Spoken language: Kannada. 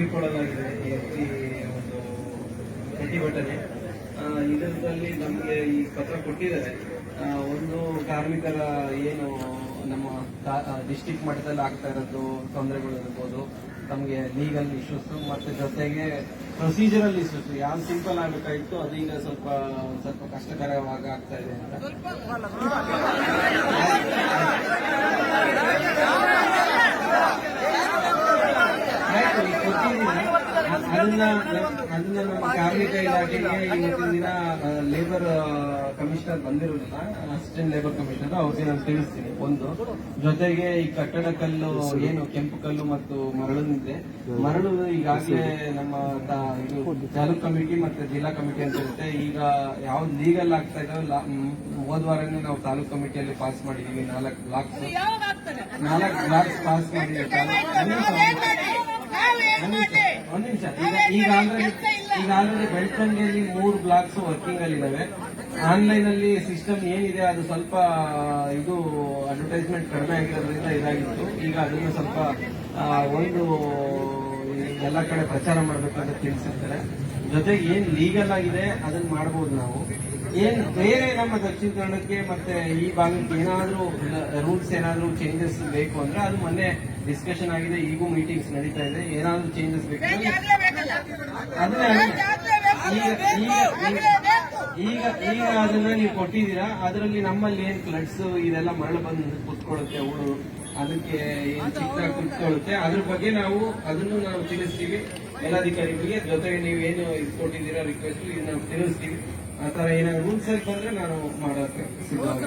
ಹಮ್ಮಿಕೊಳ್ಳಲಾಗಿದೆ ಈ ಒಂದು ಪ್ರತಿಭಟನೆ. ಇದರಲ್ಲಿ ನಮಗೆ ಈ ಪತ್ರ ಕೊಟ್ಟಿದ್ದಾರೆ. ಒಂದು ಕಾರ್ಮಿಕರ ಏನು ನಮ್ಮ ಡಿಸ್ಟಿಕ್ ಮಟ್ಟದಲ್ಲಿ ಆಗ್ತಾ ಇರೋದು ತೊಂದರೆಗಳು ಇರ್ಬೋದು, ನಮಗೆ ಲೀಗಲ್ ಇಶ್ಯೂಸ್ ಮತ್ತೆ ಜೊತೆಗೆ ಪ್ರೊಸೀಜರಲ್ ಇಶ್ಯೂಸ್ ಯಾವ್ದು ಸಿಂಪಲ್ ಆಗಬೇಕಾಗಿತ್ತು ಅದೀಗ ಸ್ವಲ್ಪ ಸ್ವಲ್ಪ ಕಷ್ಟಕರವಾಗಿ ಆಗ್ತಾ ಇದೆ ಅಂತ ಆಯ್ತು, ಈಗ ಕೊಟ್ಟಿದ್ದೀರಾ? ನಮ್ಮ ಕಾರ್ಮಿಕ ಇಲಾಖೆಗೆ ದಿನ ಲೇಬರ್ ಕಮಿಷನರ್ ಬಂದಿರೋದಿಲ್ಲ ಅಸಿಸ್ಟೆಂಟ್ ಲೇಬರ್ ಕಮಿಷನರ್ ಅವ್ರಿಗೆ ನಾನು ತಿಳಿಸ್ತೀನಿ. ಒಂದು, ಜೊತೆಗೆ ಈ ಕಟ್ಟಡ ಕಲ್ಲು, ಏನು ಕೆಂಪು ಕಲ್ಲು ಮತ್ತು ಮರಳಿದೆ ಮರಳು ಈಗಾಗಲೇ ನಮ್ಮ ತಾಲೂಕ್ ಕಮಿಟಿ ಮತ್ತೆ ಜಿಲ್ಲಾ ಕಮಿಟಿ ಅಂತ ಇರುತ್ತೆ. ಈಗ ಯಾವ್ದು ಲೀಗಲ್ ಆಗ್ತಾ ಇದಾವೆ ಹೋದ ವಾರನೇ ನಾವು ತಾಲೂಕ್ ಕಮಿಟಿಯಲ್ಲಿ ಪಾಸ್ ಮಾಡಿದೀವಿ. ನಾಲ್ಕು ಬ್ಲಾಕ್ಸ್ ನಾಲ್ಕು ಬ್ಲಾಕ್ಸ್ ಪಾಸ್ ಮಾಡಿದ್ದೀವಿ ತಾಲೂಕ್- ಒಂದ್ ನಿಮಿಷ, ಒಂದ್ ನಿಮಿಷ. ನಿಮಿಷ ಈಗ ಈಗ ಆಲ್ರೆಡಿ ಈಗ ಆಲ್ರೆಡಿ ಮೂರು ಬ್ಲಾಕ್ಸ್ ವರ್ಕಿಂಗ್ ಅಲ್ಲಿ ಇದಾವೆ ಆನ್ಲೈನ್ ಅಲ್ಲಿ ಸಿಸ್ಟಮ್ ಏನಿದೆ ಅದು ಸ್ವಲ್ಪ ಇದು ಅಡ್ವರ್ಟೈಸ್ಮೆಂಟ್ ಕಡಿಮೆ ಆಗಿರೋದ್ರಿಂದ ಇದಾಗಿತ್ತು. ಈಗ ಅದನ್ನು ಸ್ವಲ್ಪ ಒಂದು ಎಲ್ಲ ಕಡೆ ಪ್ರಚಾರ ಮಾಡಬೇಕು ಅಂತ ತಿಳಿಸಿರ್ತಾರೆ. ಜೊತೆಗೆ ಏನ್ ಲೀಗಲ್ ಆಗಿದೆ ಅದನ್ನ ಮಾಡಬಹುದು ನಾವು. ಏನ್ ಬೇರೆ ನಮ್ಮ ದಕ್ಷಿಣ ಕನ್ನಡಕ್ಕೆ ಮತ್ತೆ ಈ ಭಾಗಕ್ಕೆ ಏನಾದ್ರೂ ರೂಲ್ಸ್ ಏನಾದ್ರೂ ಚೇಂಜಸ್ ಬೇಕು ಅಂದ್ರೆ ಅದು ಮೊನ್ನೆ ಡಿಸ್ಕಷನ್ ಆಗಿದೆ ಈಗೂ ಮೀಟಿಂಗ್ಸ್ ನಡೀತಾ ಇದೆ. ಏನಾದ್ರೂ ಚೇಂಜಸ್ ಬೇಕು ಅದನ್ನ ಈಗ ಈಗ ಅದನ್ನ ನೀವು ಕೊಟ್ಟಿದ್ದೀರಾ? ಅದರಲ್ಲಿ ನಮ್ಮಲ್ಲಿ ಏನ್ ಫ್ಲಡ್ಸ್ ಇದೆಲ್ಲ ಮರಳು ಬಂದು ಕುತ್ಕೊಳ್ಳುತ್ತೆ ಹುಳು ಅದಕ್ಕೆ ಚಿತ್ರ ಕುತ್ಕೊಳ್ಳುತ್ತೆ? ಅದ್ರ ಬಗ್ಗೆ ನಾವು ಅದನ್ನು ನಾವು ತಿಳಿಸ್ತೀವಿ. ಮೇಲಾಧಿಕಾರಿಗಳಿಗೆ ಜೊತೆಗೆ ನೀವು ಏನು ಇದು ಕೊಟ್ಟಿದ್ದೀರಾ ರಿಕ್ವೆಸ್ಟ್ ನಾವು ತಿಳಿಸ್ತೀವಿ. ಆ ತರ ಏನಾದ್ರು ರೂಲ್ಸ್ ಬಂದ್ರೆ ನಾನು ಮಾಡೋಕೆ ಸಿದ್ಧವಾಗಿ